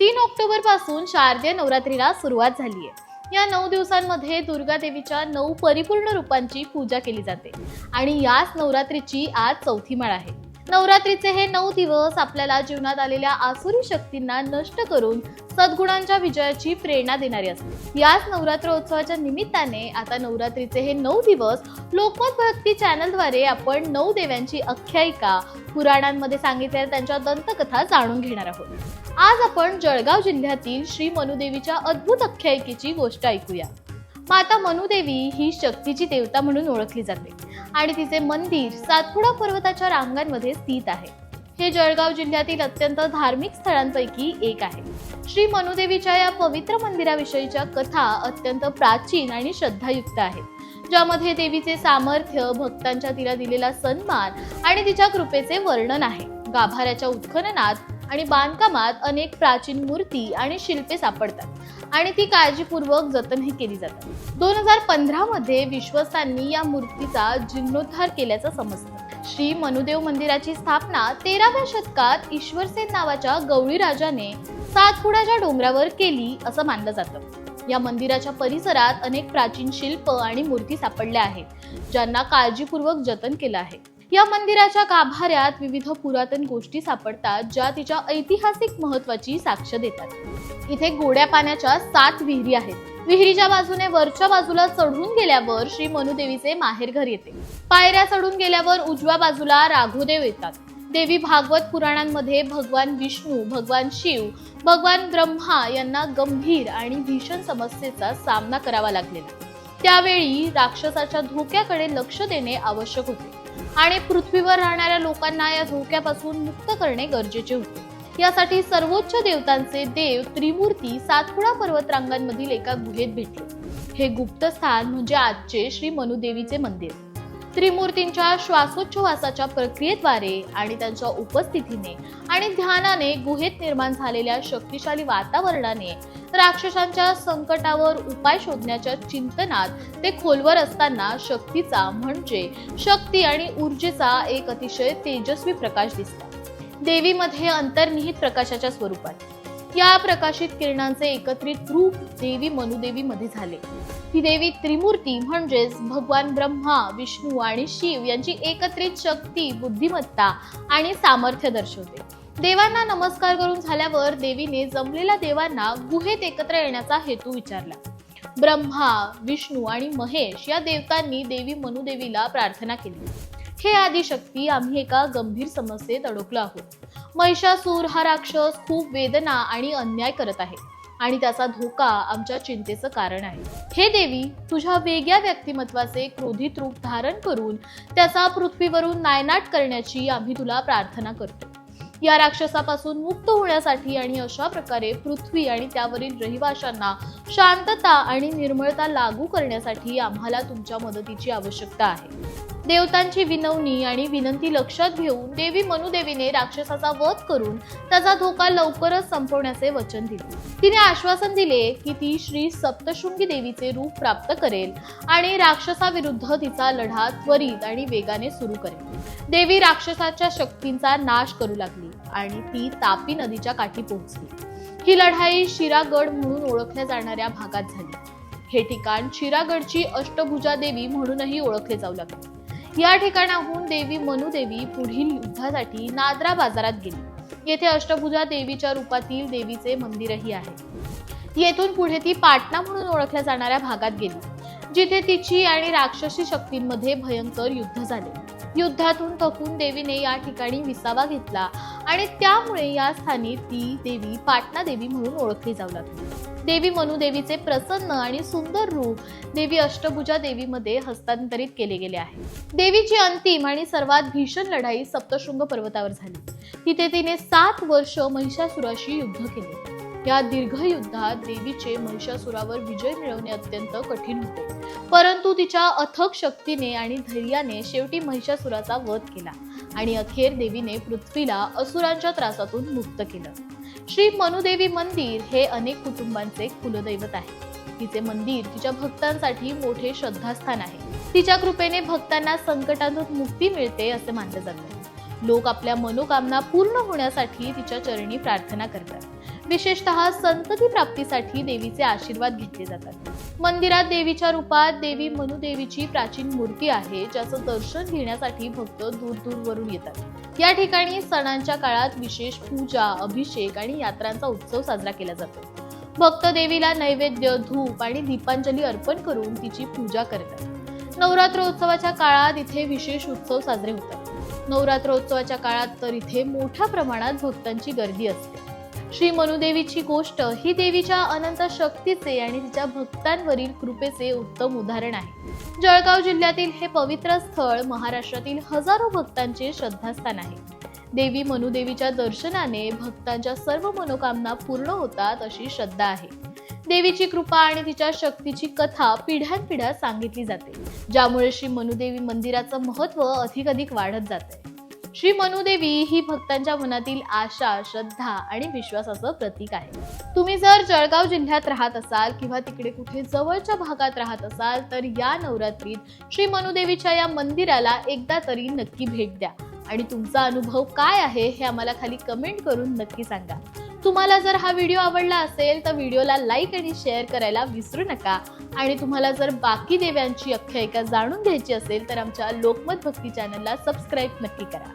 तीन ऑक्टोबरपासून शारदीय नवरात्रीला सुरुवात झाली आहे. या नऊ दिवसांमध्ये दुर्गा देवीच्या नऊ परिपूर्ण रूपांची पूजा केली जाते. आणि याच नवरात्रीची आज चौथी माळ आहे. नवरात्रीचे हे नऊ दिवस आपल्याला जीवनात आलेल्या आसुरी शक्तींना नष्ट करून सद्गुणांच्या विजयाची प्रेरणा देणारी असते. याच नवरात्रोत्सवाच्या निमित्ताने आता नवरात्रीचे हे नऊ दिवस लोकमत भक्ती चॅनलद्वारे आपण नऊ देव्यांची आख्यायिका पुराणांमध्ये सांगितलेल्या त्यांच्या दंतकथा जाणून घेणार आहोत. आज आपण जळगाव जिल्ह्यातील श्री मनुदेवीच्या अद्भुत आख्यायिकेची गोष्ट ऐकूया. माता मनुदेवी ही शक्तीची देवता म्हणून ओळखली जाते. आणि तिचे मंदिर सातपुडा पर्वताच्या रांगांमध्ये स्थित आहे. हे जळगाव जिल्ह्यातील अत्यंत धार्मिक स्थळांपैकी एक आहे. श्री मनुदेवीच्या या पवित्र मंदिराविषयीच्या कथा अत्यंत प्राचीन आणि श्रद्धायुक्त आहेत. ज्यामध्ये देवीचे सामर्थ्य भक्तांच्या तिला दिलेला सन्मान आणि तिच्या कृपेचे वर्णन आहे. गाभाऱ्याच्या उत्खननात आणि बांधकामात अनेक प्राचीन मूर्ती आणि शिल्पे सापडतात. आणि ती काळजीपूर्वक जतनही केली जातात. दोन हजार पंधरामध्ये विश्वस्तांनी या मूर्तीचा जीर्णोद्धार केल्याचं समजतं. श्री मनुदेव मंदिराची स्थापना तेराव्या शतकात ईश्वरसेन नावाच्या गवळी राजाने सातपुडाच्या डोंगरावर केली असं मानलं जातं. या मंदिराच्या परिसरात अनेक प्राचीन शिल्प आणि मूर्ती सापडल्या आहेत ज्यांना काळजीपूर्वक जतन केलं आहे. या मंदिराच्या गाभाऱ्यात विविध पुरातन गोष्टी सापडतात ज्या तिच्या ऐतिहासिक महत्वाची साक्ष देतात. इथे गोड्या पाण्याच्या सात विहिरी आहेत. विहिरीच्या बाजूने वरच्या बाजूला चढून गेल्यावर श्री मनुदेवीचे माहेरघर येते. पायऱ्या चढून गेल्यावर उजव्या बाजूला राघोदेव येतात. देवी भागवत पुराणांमध्ये भगवान विष्णू भगवान शिव भगवान ब्रह्मा यांना गंभीर आणि भीषण समस्येचा सामना करावा लागलेला. त्यावेळी राक्षसाच्या धोक्याकडे लक्ष देणे आवश्यक होते. आणि पृथ्वीवर राहणाऱ्या लोकांना या धोक्यापासून मुक्त करणे गरजेचे होते. यासाठी सर्वोच्च देवतांचे देव त्रिमूर्ती सातपुडा पर्वत रांगांमधील एका गुहेत भेटले. हे गुप्त स्थान म्हणजे आजचे श्री मनुदेवीचे मंदिर. त्रिमूर्तींच्या श्वासोच्छवासाच्या प्रक्रियेद्वारे आणि त्यांच्या उपस्थितीने आणि ध्यानाने गुहेत निर्माण झालेल्या शक्तिशाली वातावरणाने राक्षसांच्या संकटावर उपाय शोधण्याच्या चिंतनात ते खोलवर असताना शक्तीचा म्हणजे शक्ती आणि ऊर्जेचा एक अतिशय तेजस्वी प्रकाश दिसला देवीमध्ये अंतर्निहित प्रकाशाच्या स्वरूपात. या प्रकाशित किरणांचे एकत्रित रूप देवी मनुदेवी मध्ये झाले. ही देवी त्रिमूर्ती म्हणजेच भगवान ब्रह्मा विष्णू आणि शिव यांची एकत्रित शक्ती बुद्धिमत्ता आणि सामर्थ्य दर्शवते. देवांना नमस्कार करून झाल्यावर देवीने जमलेल्या देवांना गुहेत एकत्र येण्याचा हेतू विचारला. ब्रह्मा विष्णू आणि महेश या देवतांनी देवी मनुदेवीला प्रार्थना केली. हे आदिशक्ती आम्ही एका गंभीर समस्येत अडकलो आहोत. महिषासूर हा राक्षस खूप वेदना आणि अन्याय करत आहे आणि त्याचा धोका आमच्या चिंतेचं कारण आहे. हे देवी तुझ्या वेगळ्या व्यक्तिमत्वाचे क्रोधित रूप धारण करून त्याचा पृथ्वीवरून नायनाट करण्याची आम्ही तुला प्रार्थना करतो. या राक्षसापासून मुक्त होण्यासाठी आणि अशा प्रकारे पृथ्वी आणि त्यावरील रहिवाशांना शांतता आणि निर्मळता लागू करण्यासाठी आम्हाला तुमच्या मदतीची आवश्यकता आहे. देवतांची विनवणी आणि विनंती लक्षात घेऊन देवी मनुदेवीने राक्षसाचा वध करून त्याचा धोका लवकरच संपवण्याचे वचन दिले. तिने आश्वासन दिले की ती श्री सप्तशृंगी देवीचे रूप प्राप्त करेल आणि राक्षसाविरुद्ध तिचा लढा त्वरित आणि वेगाने सुरू करेल. देवी राक्षसाच्या शक्तींचा नाश करू लागली आणि ती तापी नदीच्या काठी पोहोचली. ही लढाई शिरागड म्हणून ओळखल्या जाणाऱ्या भागात झाली. हे ठिकाण शिरागडची अष्टभुजा देवी म्हणूनही ओळखले जाऊ लागले. या ठिकाणाहून देवी मनुदेवी पुढील युद्धासाठी नादरा बाजारात गेली. येथे अष्टभुजा देवीच्या रूपातील देवीचे मंदिरही आहे. येथून पुढे ती पाटणा म्हणून ओळखल्या जाणाऱ्या भागात गेली जिथे तिची आणि राक्षसी शक्तींमध्ये भयंकर युद्ध झाले. युद्धातून थकून देवीने या ठिकाणी विसावा घेतला आणि त्यामुळे या स्थानी ती देवी पाटणा देवी म्हणून ओळखली जाऊ लागली. देवी मनुदेवीचे प्रसन्न आणि सुंदर रूप देवी अष्टभुजा देवीमध्ये हस्तांतरित केले गेले आहे. देवीची अंतिम आणि सर्वात भीषण लढाई सप्तशृंग पर्वतावर झाली. तिथे तिने सात वर्ष महिषासुराशी युद्ध केले. या दीर्घ युद्धात देवीचे महिषासुरावर विजय मिळवणे अत्यंत कठीण होते. परंतु तिच्या अथक शक्तीने आणि धैर्याने शेवटी महिषासुराचा वध केला आणि अखेर देवीने पृथ्वीला असुरांच्या त्रासातून मुक्त केलं. श्री मनुदेवी मंदिर हे अनेक कुटुंबांचे कुलदैवत आहे. तिचे मंदिर तिच्या भक्तांसाठी मोठे श्रद्धास्थान आहे. तिच्या कृपेने भक्तांना संकटातून मुक्ती मिळते असे मानले जाते. लोक आपल्या मनोकामना पूर्ण होण्यासाठी तिच्या चरणी प्रार्थना करतात. विशेषतः संतती प्राप्तीसाठी देवीचे आशीर्वाद घेतले जातात. मंदिरात देवीच्या रूपात देवी मनुदेवीची प्राचीन मूर्ती आहे ज्याचं दर्शन घेण्यासाठी भक्त दूरदूरवरून येतात. या ठिकाणी सणांच्या काळात विशेष पूजा अभिषेक आणि यात्रांचा उत्सव साजरा केला जातो. भक्त देवीला नैवेद्य धूप आणि दीपांजली अर्पण करून तिची पूजा करतात. नवरात्रोत्सवाच्या काळात इथे विशेष उत्सव साजरे होतात. नवरात्रोत्सवाच्या काळात तर इथे मोठ्या प्रमाणात भक्तांची गर्दी असते. श्री मनुदेवीची गोष्ट ही देवीच्या अनंत शक्तीचे आणि तिच्या भक्तांवरील कृपेचे उत्तम उदाहरण आहे. जळगाव जिल्ह्यातील हे पवित्र स्थळ महाराष्ट्रातील हजारो भक्तांचे श्रद्धास्थान आहे. देवी मनुदेवीच्या दर्शनाने भक्तांच्या सर्व मनोकामना पूर्ण होतात अशी श्रद्धा आहे. देवीची कृपा आणि तिच्या शक्तीची कथा पिढ्यानपिढ्या सांगितली जाते. ज्यामुळे श्री मनुदेवी मंदिराचं महत्त्व अधिक अधिक वाढत जाते श्री मनुदेवी ही भक्तांच्या मनातील आशा श्रद्धा आणि विश्वासाचं प्रतीक आहे. तुम्ही जर जळगाव जिल्ह्यात राहत असाल किंवा तिकडे कुठे जवळच्या भागात राहत असाल तर या नवरात्रीत श्री मनुदेवीच्या या मंदिराला एकदा तरी नक्की भेट द्या. आणि तुमचा अनुभव काय आहे हे आम्हाला खाली कमेंट करून नक्की सांगा. तुम्हाला जर हा व्हिडिओ आवडला असेल तर व्हिडिओला लाईक आणि शेअर करायला विसरू नका. आणि तुम्हाला जर बाकी देव्यांची आख्यायिका जाणून घ्यायची असेल तर आमच्या लोकमत भक्ती चॅनलला सबस्क्राईब नक्की करा.